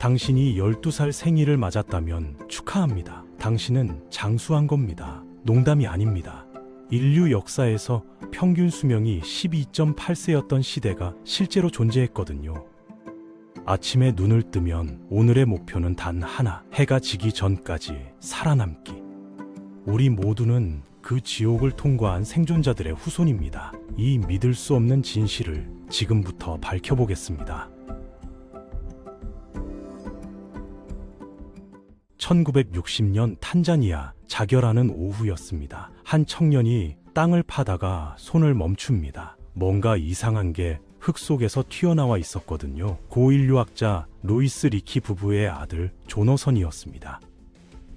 당신이 12살 생일을 맞았다면 축하합니다. 당신은 장수한 겁니다. 농담이 아닙니다. 인류 역사에서 평균 수명이 12.8세였던 시대가 실제로 존재했거든요. 아침에 눈을 뜨면 오늘의 목표는 단 하나. 해가 지기 전까지 살아남기. 우리 모두는 그 지옥을 통과한 생존자들의 후손입니다. 이 믿을 수 없는 진실을 지금부터 밝혀보겠습니다. 1960년 탄자니아 자결하는 오후였습니다. 한 청년이 땅을 파다가 손을 멈춥니다. 뭔가 이상한 게 흙 속에서 튀어나와 있었거든요. 고인류학자 루이스 리키 부부의 아들 조너선이었습니다.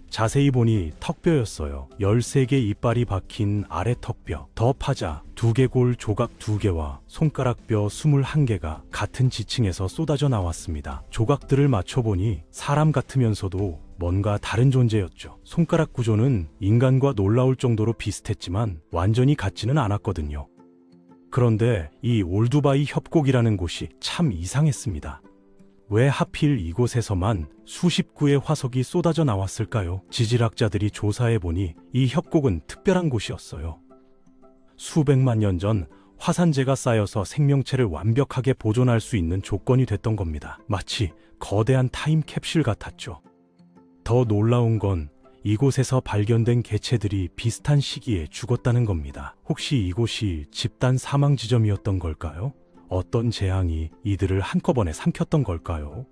자세히 보니 턱뼈였어요. 13개 이빨이 박힌 아래 턱뼈, 더 파자, 두개골 조각 2개와 손가락뼈 21개가 같은 지층에서 쏟아져 나왔습니다. 조각들을 맞춰보니 사람 같으면서도 뭔가 다른 존재였죠. 손가락 구조는 인간과 놀라울 정도로 비슷했지만 완전히 같지는 않았거든요. 그런데 이 올두바이 협곡이라는 곳이 참 이상했습니다. 왜 하필 이곳에서만 수십 구의 화석이 쏟아져 나왔을까요? 지질학자들이 조사해 보니 이 협곡은 특별한 곳이었어요. 수백만 년 전 화산재가 쌓여서 생명체를 완벽하게 보존할 수 있는 조건이 됐던 겁니다. 마치 거대한 타임 캡슐 같았죠. 더 놀라운 건 이곳에서 발견된 개체들이 비슷한 시기에 죽었다는 겁니다. 혹시 이곳이 집단 사망 지점이었던 걸까요? 어떤 재앙이 이들을 한꺼번에 삼켰던 걸까요?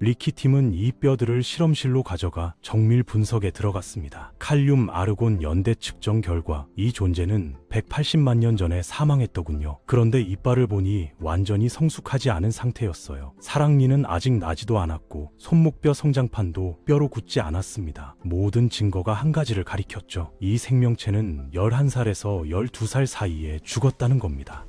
리키 팀은 이 뼈들을 실험실로 가져가 정밀 분석에 들어갔습니다. 칼륨 아르곤 연대 측정 결과 이 존재는 180만 년 전에 사망했더군요. 그런데 이빨을 보니 완전히 성숙하지 않은 상태였어요. 사랑니는 아직 나지도 않았고 손목뼈 성장판도 뼈로 굳지 않았습니다. 모든 증거가 한 가지를 가리켰죠. 이 생명체는 11살에서 12살 사이에 죽었다는 겁니다.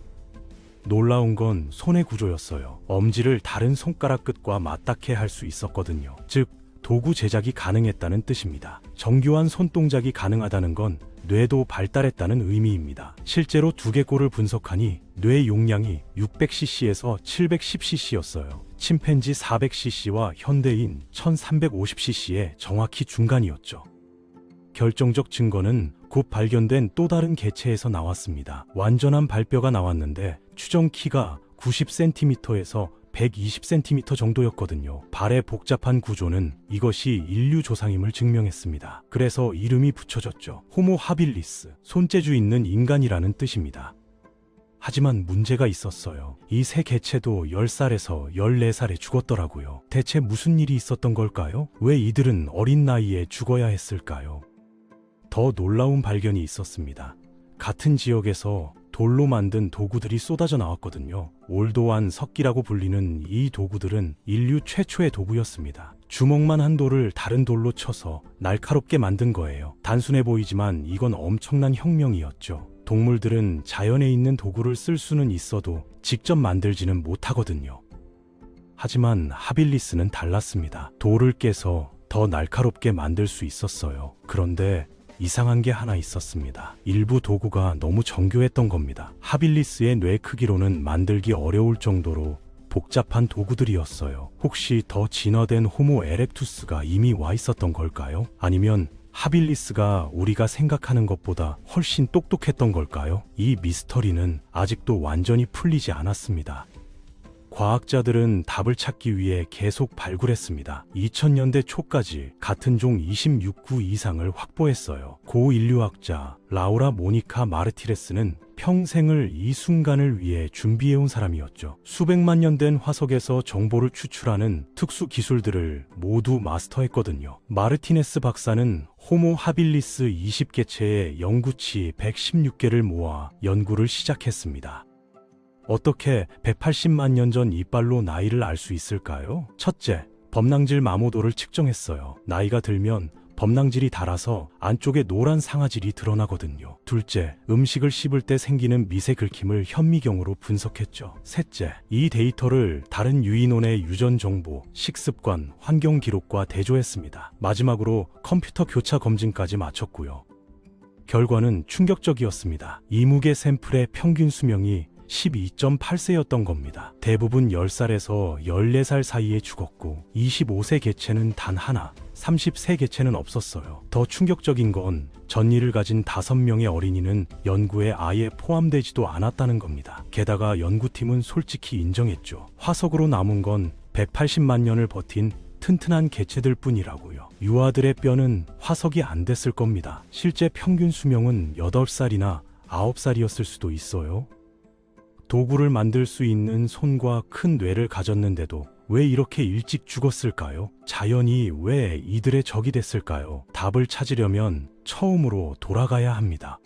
놀라운 건 손의 구조였어요. 엄지를 다른 손가락 끝과 맞닿게 할 수 있었거든요. 즉, 도구 제작이 가능했다는 뜻입니다. 정교한 손동작이 가능하다는 건 뇌도 발달했다는 의미입니다. 실제로 두 개 골을 분석하니 뇌 용량이 600cc에서 710cc였어요. 침팬지 400cc와 현대인 1350cc의 정확히 중간이었죠. 결정적 증거는 곧 발견된 또 다른 개체에서 나왔습니다. 완전한 발뼈가 나왔는데 추정 키가 90cm에서 120cm 정도였거든요. 발의 복잡한 구조는 이것이 인류 조상임을 증명했습니다. 그래서 이름이 붙여졌죠. 호모 하빌리스, 손재주 있는 인간이라는 뜻입니다. 하지만 문제가 있었어요. 이 세 개체도 10살에서 14살에 죽었더라고요. 대체 무슨 일이 있었던 걸까요? 왜 이들은 어린 나이에 죽어야 했을까요? 더 놀라운 발견이 있었습니다. 같은 지역에서 돌로 만든 도구들이 쏟아져 나왔거든요. 올도안 석기라고 불리는 이 도구들은 인류 최초의 도구였습니다. 주먹만 한 돌을 다른 돌로 쳐서 날카롭게 만든 거예요. 단순해 보이지만 이건 엄청난 혁명이었죠. 동물들은 자연에 있는 도구를 쓸 수는 있어도 직접 만들지는 못하거든요. 하지만 하빌리스는 달랐습니다. 돌을 깨서 더 날카롭게 만들 수 있었어요. 그런데 이상한 게 하나 있었습니다. 일부 도구가 너무 정교했던 겁니다. 하빌리스의 뇌 크기로는 만들기 어려울 정도로 복잡한 도구들이었어요. 혹시 더 진화된 호모 에렉투스가 이미 와 있었던 걸까요? 아니면 하빌리스가 우리가 생각하는 것보다 훨씬 똑똑했던 걸까요? 이 미스터리는 아직도 완전히 풀리지 않았습니다. 과학자들은 답을 찾기 위해 계속 발굴했습니다. 2000년대 초까지 같은 종 26구 이상을 확보했어요. 고 인류학자 라우라 모니카 마르티레스는 평생을 이 순간을 위해 준비해온 사람이었죠. 수백만 년 된 화석에서 정보를 추출하는 특수 기술들을 모두 마스터했거든요. 마르티네스 박사는 호모 하빌리스 20개체의 연구치 116개를 모아 연구를 시작했습니다. 어떻게 180만 년 전 이빨로 나이를 알 수 있을까요? 첫째, 범낭질 마모도를 측정했어요. 나이가 들면 범낭질이 닳아서 안쪽에 노란 상아질이 드러나거든요. 둘째, 음식을 씹을 때 생기는 미세 긁힘을 현미경으로 분석했죠. 셋째, 이 데이터를 다른 유인원의 유전 정보, 식습관, 환경 기록과 대조했습니다. 마지막으로 컴퓨터 교차 검진까지 마쳤고요. 결과는 충격적이었습니다. 이무개 샘플의 평균 수명이 12.8세였던 겁니다. 대부분 10살에서 14살 사이에 죽었고 25세 개체는 단 하나, 30세 개체는 없었어요. 더 충격적인 건 전이를 가진 5명의 어린이는 연구에 아예 포함되지도 않았다는 겁니다. 게다가 연구팀은 솔직히 인정했죠. 화석으로 남은 건 180만 년을 버틴 튼튼한 개체들 뿐이라고요. 유아들의 뼈는 화석이 안 됐을 겁니다. 실제 평균 수명은 8살이나 9살이었을 수도 있어요. 도구를 만들 수 있는 손과 큰 뇌를 가졌는데도 왜 이렇게 일찍 죽었을까요? 자연이 왜 이들의 적이 됐을까요? 답을 찾으려면 처음으로 돌아가야 합니다.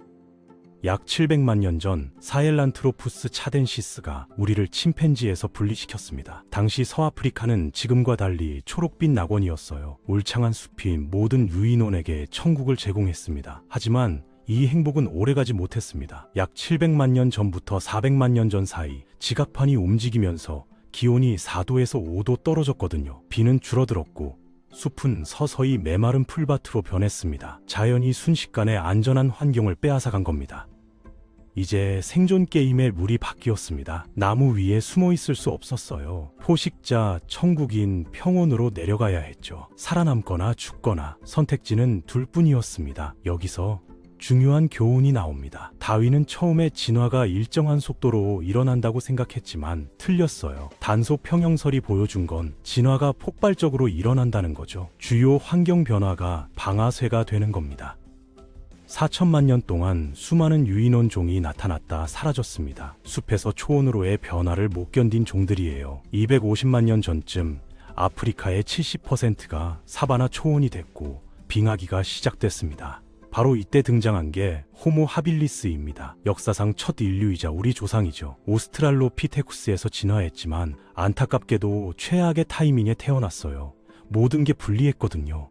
약 700만 년 전 사헬란트로푸스 차덴시스가 우리를 침팬지에서 분리시켰습니다. 당시 서아프리카는 지금과 달리 초록빛 낙원이었어요. 울창한 숲이 모든 유인원에게 천국을 제공했습니다. 하지만 이 행복은 오래가지 못했습니다. 약 700만 년 전부터 400만 년 전 사이 지각판이 움직이면서 기온이 4도에서 5도 떨어졌거든요. 비는 줄어들었고 숲은 서서히 메마른 풀밭으로 변했습니다. 자연이 순식간에 안전한 환경을 빼앗아간 겁니다. 이제 생존 게임의 룰이 바뀌었습니다. 나무 위에 숨어 있을 수 없었어요. 포식자, 천국인, 평온으로 내려가야 했죠. 살아남거나 죽거나 선택지는 둘뿐이었습니다. 여기서 중요한 교훈이 나옵니다. 다윈은 처음에 진화가 일정한 속도로 일어난다고 생각했지만 틀렸어요. 단소 평형설이 보여준 건 진화가 폭발적으로 일어난다는 거죠. 주요 환경 변화가 방아쇠가 되는 겁니다. 4천만 년 동안 수많은 유인원 종이 나타났다 사라졌습니다. 숲에서 초원으로의 변화를 못 견딘 종들이에요. 250만 년 전쯤 아프리카의 70%가 사바나 초원이 됐고 빙하기가 시작됐습니다. 바로 이때 등장한 게 호모 하빌리스입니다. 역사상 첫 인류이자 우리 조상이죠. 오스트랄로피테쿠스에서 진화했지만 안타깝게도 최악의 타이밍에 태어났어요. 모든 게 불리했거든요.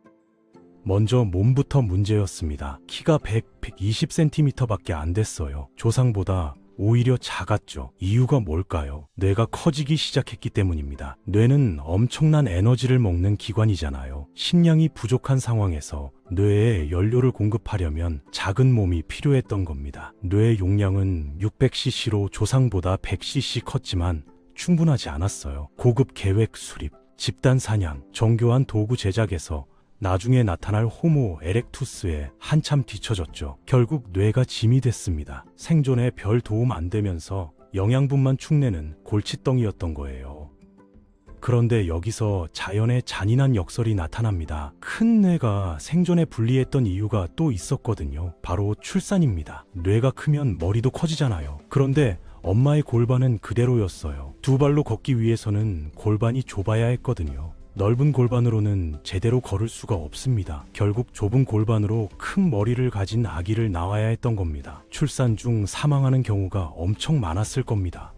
먼저 몸부터 문제였습니다. 키가 100, 120cm밖에 안 됐어요. 조상보다 오히려 작았죠. 이유가 뭘까요? 뇌가 커지기 시작했기 때문입니다. 뇌는 엄청난 에너지를 먹는 기관이잖아요. 식량이 부족한 상황에서 뇌에 연료를 공급하려면 작은 몸이 필요했던 겁니다. 뇌 용량은 600cc로 조상보다 100cc 컸지만 충분하지 않았어요. 고급 계획 수립, 집단 사냥, 정교한 도구 제작에서 나중에 나타날 호모 에렉투스에 한참 뒤처졌죠. 결국 뇌가 짐이 됐습니다. 생존에 별 도움 안 되면서 영양분만 축내는 골칫덩이였던 거예요. 그런데 여기서 자연의 잔인한 역설이 나타납니다. 큰 뇌가 생존에 불리했던 이유가 또 있었거든요. 바로 출산입니다. 뇌가 크면 머리도 커지잖아요. 그런데 엄마의 골반은 그대로였어요. 두 발로 걷기 위해서는 골반이 좁아야 했거든요. 넓은 골반으로는 제대로 걸을 수가 없습니다. 결국 좁은 골반으로 큰 머리를 가진 아기를 낳아야 했던 겁니다. 출산 중 사망하는 경우가 엄청 많았을 겁니다.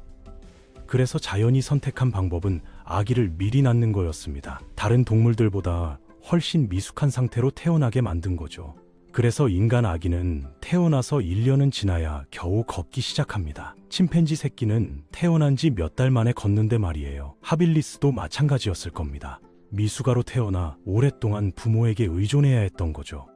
그래서 자연이 선택한 방법은 아기를 미리 낳는 거였습니다. 다른 동물들보다 훨씬 미숙한 상태로 태어나게 만든 거죠. 그래서 인간 아기는 태어나서 1년은 지나야 겨우 걷기 시작합니다. 침팬지 새끼는 태어난 지 몇 달 만에 걷는데 말이에요. 하빌리스도 마찬가지였을 겁니다. 미숙아로 태어나 오랫동안 부모에게 의존해야 했던 거죠.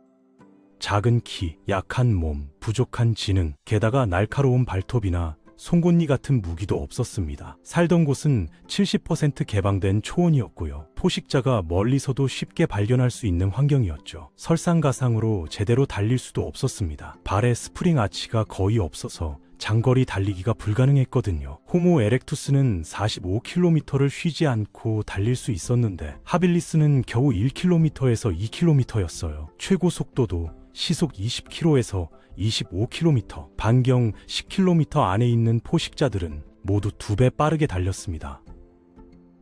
작은 키, 약한 몸, 부족한 지능, 게다가 날카로운 발톱이나 송곳니 같은 무기도 없었습니다. 살던 곳은 70% 개방된 초원이었고요. 포식자가 멀리서도 쉽게 발견할 수 있는 환경이었죠. 설상가상으로 제대로 달릴 수도 없었습니다. 발에 스프링 아치가 거의 없어서 장거리 달리기가 불가능했거든요. 호모 에렉투스는 45km를 쉬지 않고 달릴 수 있었는데 하빌리스는 겨우 1km에서 2km였어요. 최고 속도도 시속 20km에서 25km, 반경 10km 안에 있는 포식자들은 모두 두 배 빠르게 달렸습니다.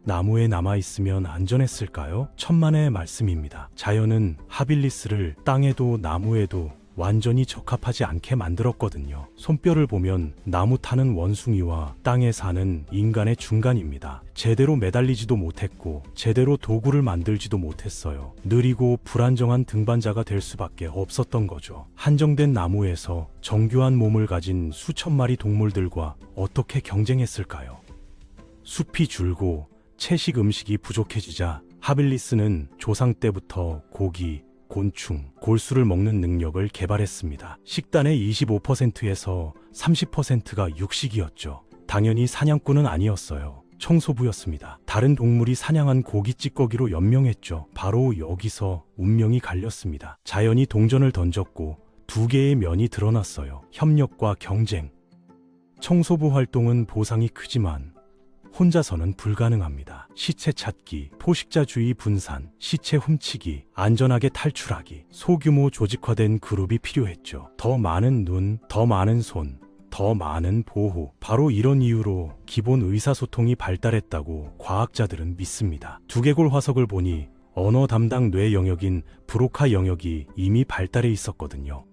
나무에 남아있으면 안전했을까요? 천만의 말씀입니다. 자연은 하빌리스를 땅에도 나무에도 완전히 적합하지 않게 만들었거든요. 손뼈를 보면 나무 타는 원숭이와 땅에 사는 인간의 중간입니다. 제대로 매달리지도 못했고 제대로 도구를 만들지도 못했어요. 느리고 불안정한 등반자가 될 수밖에 없었던 거죠. 한정된 나무에서 정교한 몸을 가진 수천 마리 동물들과 어떻게 경쟁했을까요? 숲이 줄고 채식 음식이 부족해지자 하빌리스는 조상 때부터 고기, 곤충, 골수를 먹는 능력을 개발했습니다. 식단의 25%에서 30%가 육식이었죠. 당연히 사냥꾼은 아니었어요. 청소부였습니다. 다른 동물이 사냥한 고기 찌꺼기로 연명했죠. 바로 여기서 운명이 갈렸습니다. 자연이 동전을 던졌고 두 개의 면이 드러났어요. 협력과 경쟁. 청소부 활동은 보상이 크지만 혼자서는 불가능합니다. 시체 찾기, 포식자주의 분산, 시체 훔치기, 안전하게 탈출하기, 소규모 조직화된 그룹이 필요했죠. 더 많은 눈, 더 많은 손, 더 많은 보호. 바로 이런 이유로 기본 의사소통이 발달했다고 과학자들은 믿습니다. 두개골 화석을 보니 언어 담당 뇌 영역인 브로카 영역이 이미 발달해 있었거든요.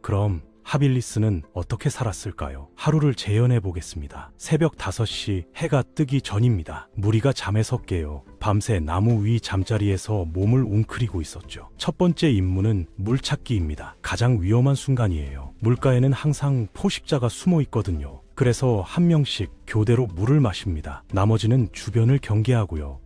그럼 하빌리스는 어떻게 살았을까요? 하루를 재현해 보겠습니다. 새벽 5시 해가 뜨기 전입니다. 무리가 잠에서 깨어 밤새 나무 위 잠자리에서 몸을 웅크리고 있었죠. 첫 번째 임무는 물 찾기입니다. 가장 위험한 순간이에요. 물가에는 항상 포식자가 숨어 있거든요. 그래서 한 명씩 교대로 물을 마십니다. 나머지는 주변을 경계하고요.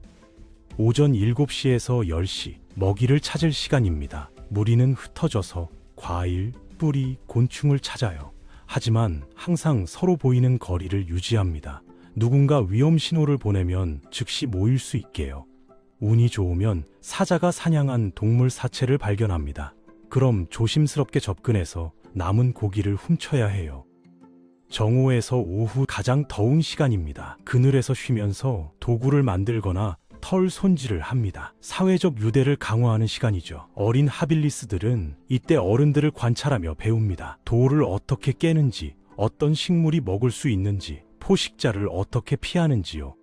오전 7시에서 10시 먹이를 찾을 시간입니다. 무리는 흩어져서 과일, 뿌리, 곤충을 찾아요. 하지만 항상 서로 보이는 거리를 유지합니다. 누군가 위험 신호를 보내면 즉시 모일 수 있게요. 운이 좋으면 사자가 사냥한 동물 사체를 발견합니다. 그럼 조심스럽게 접근해서 남은 고기를 훔쳐야 해요. 정오에서 오후 가장 더운 시간입니다. 그늘에서 쉬면서 도구를 만들거나 털 손질을 합니다. 사회적 유대를 강화하는 시간이죠. 어린 하빌리스들은 이때 어른들을 관찰하며 배웁니다. 돌을 어떻게 깨는지, 어떤 식물이 먹을 수 있는지, 포식자를 어떻게 피하는지요.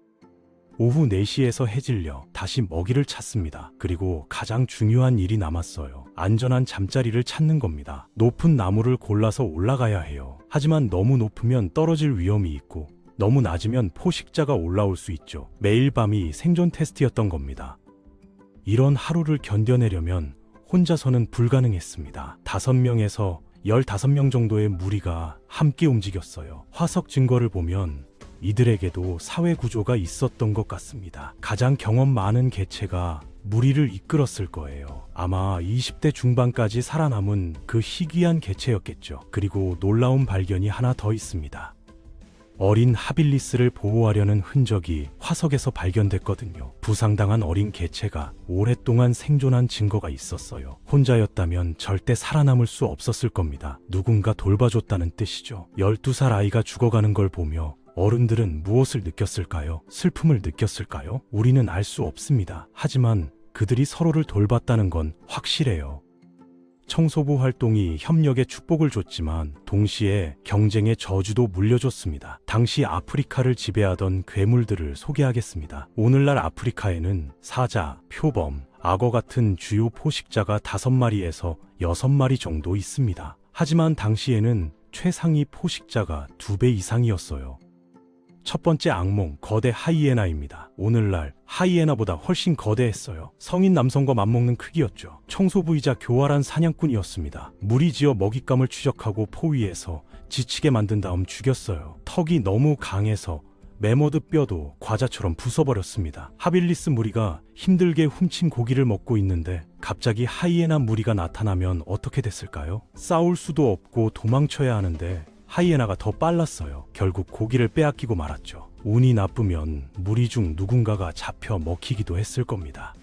오후 4시에서 해질려 다시 먹이를 찾습니다. 그리고 가장 중요한 일이 남았어요. 안전한 잠자리를 찾는 겁니다. 높은 나무를 골라서 올라가야 해요. 하지만 너무 높으면 떨어질 위험이 있고 너무 낮으면 포식자가 올라올 수 있죠. 매일 밤이 생존 테스트였던 겁니다. 이런 하루를 견뎌내려면 혼자서는 불가능했습니다. 다섯 명에서 15명 정도의 무리가 함께 움직였어요. 화석 증거를 보면 이들에게도 사회 구조가 있었던 것 같습니다. 가장 경험 많은 개체가 무리를 이끌었을 거예요. 아마 20대 중반까지 살아남은 그 희귀한 개체였겠죠. 그리고 놀라운 발견이 하나 더 있습니다. 어린 하빌리스를 보호하려는 흔적이 화석에서 발견됐거든요. 부상당한 어린 개체가 오랫동안 생존한 증거가 있었어요. 혼자였다면 절대 살아남을 수 없었을 겁니다. 누군가 돌봐줬다는 뜻이죠. 12살 아이가 죽어가는 걸 보며 어른들은 무엇을 느꼈을까요? 슬픔을 느꼈을까요? 우리는 알 수 없습니다. 하지만 그들이 서로를 돌봤다는 건 확실해요. 청소부 활동이 협력의 축복을 줬지만 동시에 경쟁의 저주도 물려줬습니다. 당시 아프리카를 지배하던 괴물들을 소개하겠습니다. 오늘날 아프리카에는 사자, 표범, 악어 같은 주요 포식자가 5마리에서 6마리 정도 있습니다. 하지만 당시에는 최상위 포식자가 2배 이상이었어요. 첫 번째 악몽, 거대 하이에나입니다. 오늘날 하이에나보다 훨씬 거대했어요. 성인 남성과 맞먹는 크기였죠. 청소부이자 교활한 사냥꾼이었습니다. 무리지어 먹잇감을 추적하고 포위해서 지치게 만든 다음 죽였어요. 턱이 너무 강해서 메모드 뼈도 과자처럼 부숴버렸습니다. 하빌리스 무리가 힘들게 훔친 고기를 먹고 있는데 갑자기 하이에나 무리가 나타나면 어떻게 됐을까요? 싸울 수도 없고 도망쳐야 하는데 하이에나가 더 빨랐어요. 결국 고기를 빼앗기고 말았죠. 운이 나쁘면 무리 중 누군가가 잡혀 먹히기도 했을 겁니다.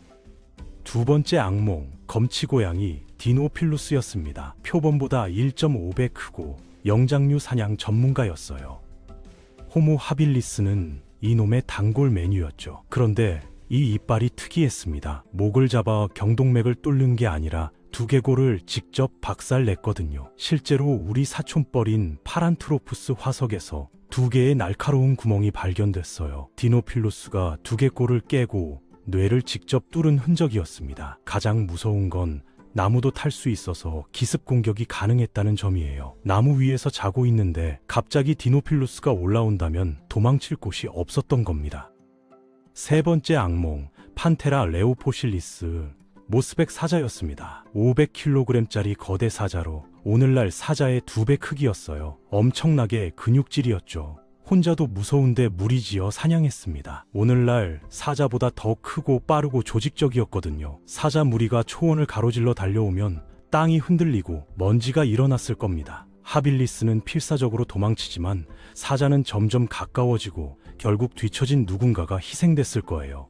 두 번째 악몽, 검치고양이 디노필루스였습니다. 표범보다 1.5배 크고 영장류 사냥 전문가였어요. 호모 하빌리스는 이놈의 단골 메뉴였죠. 그런데 이 이빨이 특이했습니다. 목을 잡아 경동맥을 뚫는 게 아니라 두개골을 직접 박살냈거든요. 실제로 우리 사촌뻘인 파란트로푸스 화석에서 두 개의 날카로운 구멍이 발견됐어요. 디노필로스가 두개골을 깨고 뇌를 직접 뚫은 흔적이었습니다. 가장 무서운 건 나무도 탈 수 있어서 기습 공격이 가능했다는 점이에요. 나무 위에서 자고 있는데 갑자기 디노필로스가 올라온다면 도망칠 곳이 없었던 겁니다. 세 번째 악몽, 판테라 레오포실리스. 모스백 사자였습니다. 500kg짜리 거대 사자로 오늘날 사자의 두 배 크기였어요. 엄청나게 근육질이었죠. 혼자도 무서운데 무리지어 사냥했습니다. 오늘날 사자보다 더 크고 빠르고 조직적이었거든요. 사자 무리가 초원을 가로질러 달려오면 땅이 흔들리고 먼지가 일어났을 겁니다. 하빌리스는 필사적으로 도망치지만 사자는 점점 가까워지고 결국 뒤처진 누군가가 희생됐을 거예요.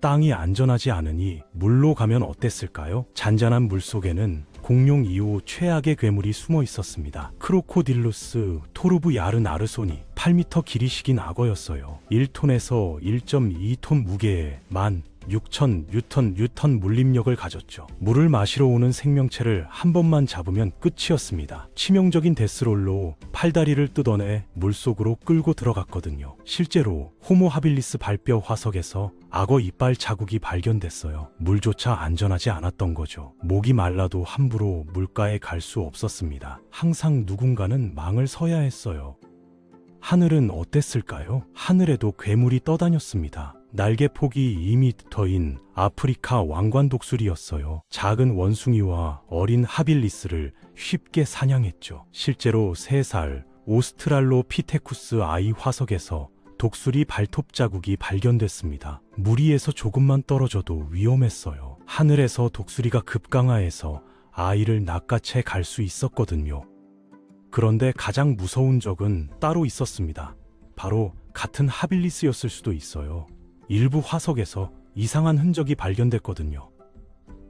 땅이 안전하지 않으니 물로 가면 어땠을까요? 잔잔한 물 속에는 공룡 이후 최악의 괴물이 숨어 있었습니다. 크로코딜루스 토르브 아르손이 8m 길이 식인 악어였어요. 1톤에서 1.2톤 무게의 만 6천 뉴턴 뉴턴 물림력을 가졌죠. 물을 마시러 오는 생명체를 한 번만 잡으면 끝이었습니다. 치명적인 데스롤로 팔다리를 뜯어내 물속으로 끌고 들어갔거든요. 실제로 호모 하빌리스 발뼈 화석에서 악어 이빨 자국이 발견됐어요. 물조차 안전하지 않았던 거죠. 목이 말라도 함부로 물가에 갈 수 없었습니다. 항상 누군가는 망을 서야 했어요. 하늘은 어땠을까요? 하늘에도 괴물이 떠다녔습니다. 날개 폭이 2미터인 아프리카 왕관 독수리였어요. 작은 원숭이와 어린 하빌리스를 쉽게 사냥했죠. 실제로 3살 오스트랄로피테쿠스 아이 화석에서 독수리 발톱 자국이 발견됐습니다. 무리에서 조금만 떨어져도 위험했어요. 하늘에서 독수리가 급강하해서 아이를 낚아채 갈 수 있었거든요. 그런데 가장 무서운 적은 따로 있었습니다. 바로 같은 하빌리스였을 수도 있어요. 일부 화석에서 이상한 흔적이 발견됐거든요.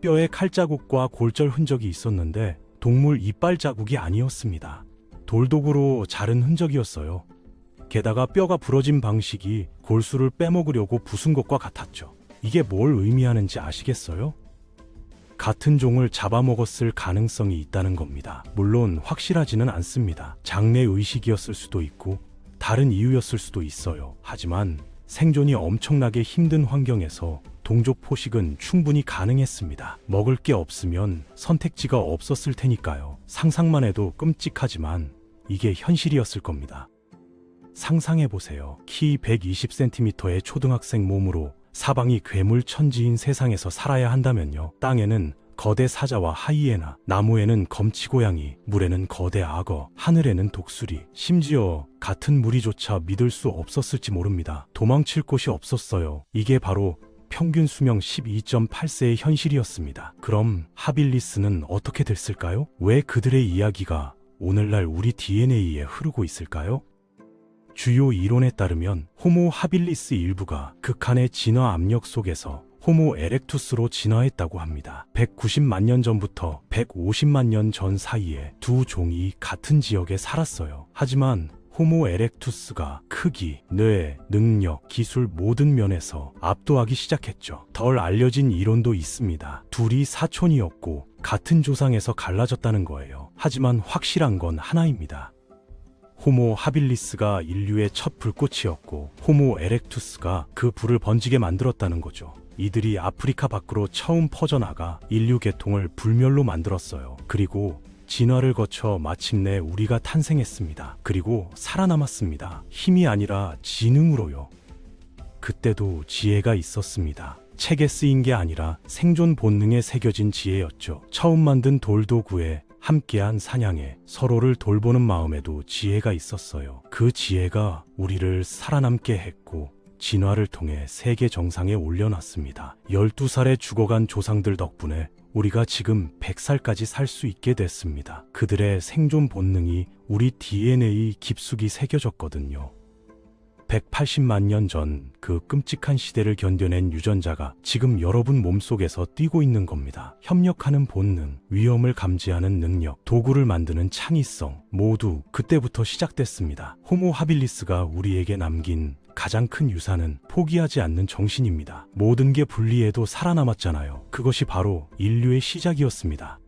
뼈에 칼자국과 골절 흔적이 있었는데 동물 이빨 자국이 아니었습니다. 돌독으로 자른 흔적이었어요. 게다가 뼈가 부러진 방식이 골수를 빼먹으려고 부순 것과 같았죠. 이게 뭘 의미하는지 아시겠어요? 같은 종을 잡아먹었을 가능성이 있다는 겁니다. 물론 확실하지는 않습니다. 장내 의식이었을 수도 있고 다른 이유였을 수도 있어요. 하지만 생존이 엄청나게 힘든 환경에서 동족 포식은 충분히 가능했습니다. 먹을 게 없으면 선택지가 없었을 테니까요. 상상만 해도 끔찍하지만 이게 현실이었을 겁니다. 상상해 보세요. 키 120cm의 초등학생 몸으로 사방이 괴물 천지인 세상에서 살아야 한다면요. 땅에는 거대 사자와 하이에나, 나무에는 검치고양이, 물에는 거대 악어, 하늘에는 독수리, 심지어 같은 무리조차 믿을 수 없었을지 모릅니다. 도망칠 곳이 없었어요. 이게 바로 평균 수명 12.8세의 현실이었습니다. 그럼 하빌리스는 어떻게 됐을까요? 왜 그들의 이야기가 오늘날 우리 DNA에 흐르고 있을까요? 주요 이론에 따르면 호모 하빌리스 일부가 극한의 진화 압력 속에서 호모 에렉투스로 진화했다고 합니다. 190만 년 전부터 150만 년 전 사이에 두 종이 같은 지역에 살았어요. 하지만 호모 에렉투스가 크기, 뇌, 능력, 기술 모든 면에서 압도하기 시작했죠. 덜 알려진 이론도 있습니다. 둘이 사촌이었고 같은 조상에서 갈라졌다는 거예요. 하지만 확실한 건 하나입니다. 호모 하빌리스가 인류의 첫 불꽃이었고 호모 에렉투스가 그 불을 번지게 만들었다는 거죠. 이들이 아프리카 밖으로 처음 퍼져나가 인류 계통을 불멸로 만들었어요. 그리고 진화를 거쳐 마침내 우리가 탄생했습니다. 그리고 살아남았습니다. 힘이 아니라 지능으로요. 그때도 지혜가 있었습니다. 책에 쓰인 게 아니라 생존 본능에 새겨진 지혜였죠. 처음 만든 돌도구에 함께한 사냥에 서로를 돌보는 마음에도 지혜가 있었어요. 그 지혜가 우리를 살아남게 했고 진화를 통해 세계 정상에 올려놨습니다. 12살에 죽어간 조상들 덕분에 우리가 지금 100살까지 살 수 있게 됐습니다. 그들의 생존 본능이 우리 DNA 깊숙이 새겨졌거든요. 180만 년 전 그 끔찍한 시대를 견뎌낸 유전자가 지금 여러분 몸속에서 뛰고 있는 겁니다. 협력하는 본능, 위험을 감지하는 능력, 도구를 만드는 창의성 모두 그때부터 시작됐습니다. 호모 하빌리스가 우리에게 남긴 가장 큰 유산은 포기하지 않는 정신입니다. 모든 게 분리해도 살아남았잖아요. 그것이 바로 인류의 시작이었습니다.